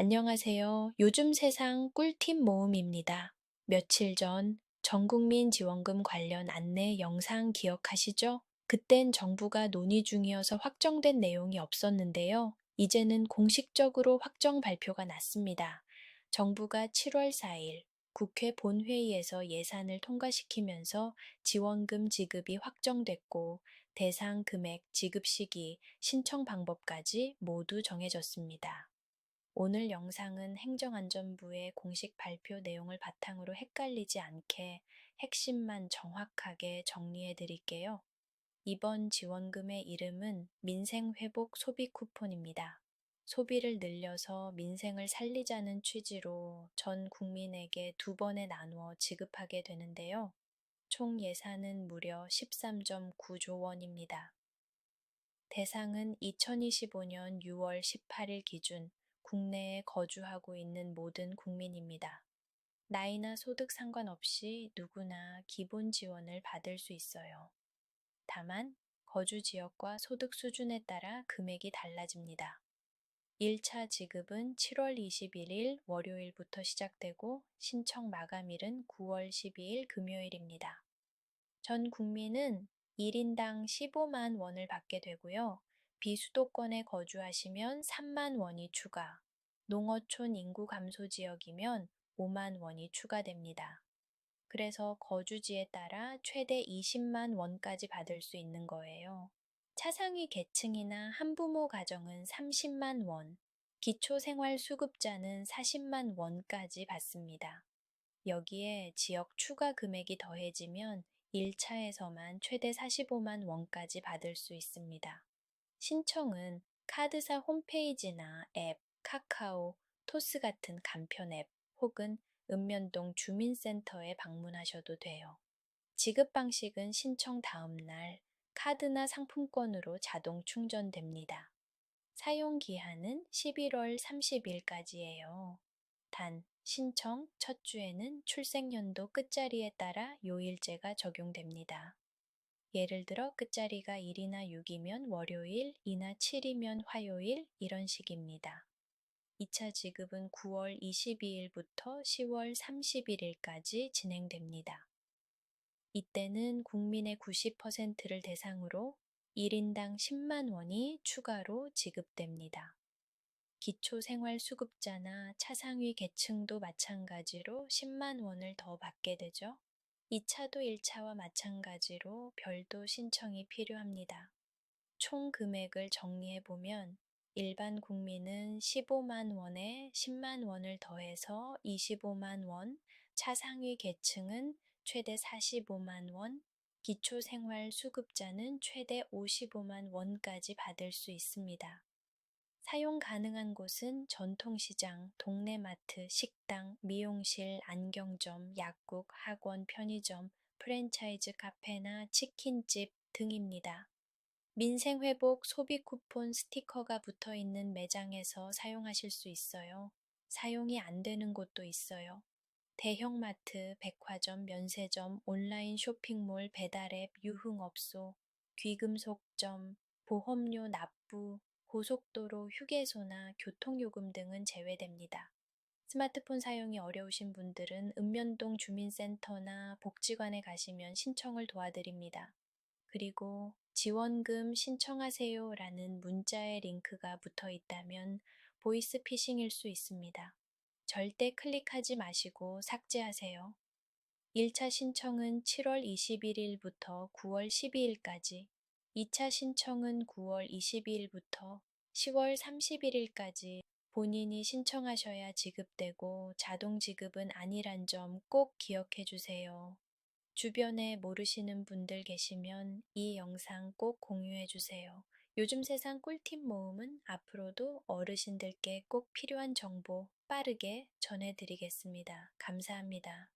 안녕하세요. 요즘 세상 꿀팁 모음입니다. 며칠 전 전국민 지원금 관련 안내 영상 기억하시죠? 그땐 정부가 논의 중이어서 확정된 내용이 없었는데요. 이제는 공식적으로 확정 발표가 났습니다. 정부가 7월 4일 국회 본회의에서 예산을 통과시키면서 지원금 지급이 확정됐고 대상 금액, 지급 시기, 신청 방법까지 모두 정해졌습니다. 오늘 영상은 행정안전부의 공식 발표 내용을 바탕으로 헷갈리지 않게 핵심만 정확하게 정리해 드릴게요. 이번 지원금의 이름은 민생회복 소비 쿠폰입니다. 소비를 늘려서 민생을 살리자는 취지로 전 국민에게 두 번에 나누어 지급하게 되는데요. 총 예산은 무려 13.9조 원입니다. 대상은 2025년 6월 18일 기준 국내에 거주하고 있는 모든 국민입니다. 나이나 소득 상관없이 누구나 기본 지원을 받을 수 있어요. 다만 거주 지역과 소득 수준에 따라 금액이 달라집니다. 1차 지급은 7월 21일 월요일부터 시작되고 신청 마감일은 9월 12일 금요일입니다. 전 국민은 1인당 15만 원을 받게 되고요. 비수도권에 거주하시면 3만 원이 추가, 농어촌 인구 감소 지역이면 5만 원이 추가됩니다. 그래서 거주지에 따라 최대 20만 원까지 받을 수 있는 거예요. 차상위 계층이나 한부모 가정은 30만 원, 기초생활수급자는 40만 원까지 받습니다. 여기에 지역 추가 금액이 더해지면 1차에서만 최대 45만 원까지 받을 수 있습니다. 신청은 카드사 홈페이지나 앱, 카카오, 토스 같은 간편 앱 혹은 읍면동 주민센터에 방문하셔도 돼요. 지급 방식은 신청 다음 날 카드나 상품권으로 자동 충전됩니다. 사용 기한은 11월 30일까지예요. 단, 신청 첫 주에는 출생연도 끝자리에 따라 요일제가 적용됩니다. 예를 들어 끝자리가 1이나 6이면 월요일, 2나 7이면 화요일 이런 식입니다. 2차 지급은 9월 22일부터 10월 31일까지 진행됩니다. 이때는 국민의 90%를 대상으로 1인당 10만 원이 추가로 지급됩니다. 기초생활수급자나 차상위 계층도 마찬가지로 10만 원을 더 받게 되죠. 2차도 1차와 마찬가지로 별도 신청이 필요합니다. 총 금액을 정리해보면 일반 국민은 15만 원에 10만 원을 더해서 25만 원, 차상위 계층은 최대 45만 원, 기초생활 수급자는 최대 55만 원까지 받을 수 있습니다. 사용 가능한 곳은 전통시장, 동네마트, 식당, 미용실, 안경점, 약국, 학원, 편의점, 프랜차이즈 카페나 치킨집 등입니다. 민생회복 소비 쿠폰 스티커가 붙어 있는 매장에서 사용하실 수 있어요. 사용이 안 되는 곳도 있어요. 대형마트, 백화점, 면세점, 온라인 쇼핑몰, 배달앱, 유흥업소, 귀금속점, 보험료 납부, 고속도로, 휴게소나 교통요금 등은 제외됩니다. 스마트폰 사용이 어려우신 분들은 읍면동 주민센터나 복지관에 가시면 신청을 도와드립니다. 그리고 지원금 신청하세요 라는 문자의 링크가 붙어 있다면 보이스 피싱일 수 있습니다. 절대 클릭하지 마시고 삭제하세요. 1차 신청은 7월 21일부터 9월 12일까지, 2차 신청은 9월 22일부터 10월 31일까지 본인이 신청하셔야 지급되고 자동 지급은 아니란 점 꼭 기억해 주세요. 주변에 모르시는 분들 계시면 이 영상 꼭 공유해 주세요. 요즘 세상 꿀팁 모음은 앞으로도 어르신들께 꼭 필요한 정보 빠르게 전해드리겠습니다. 감사합니다.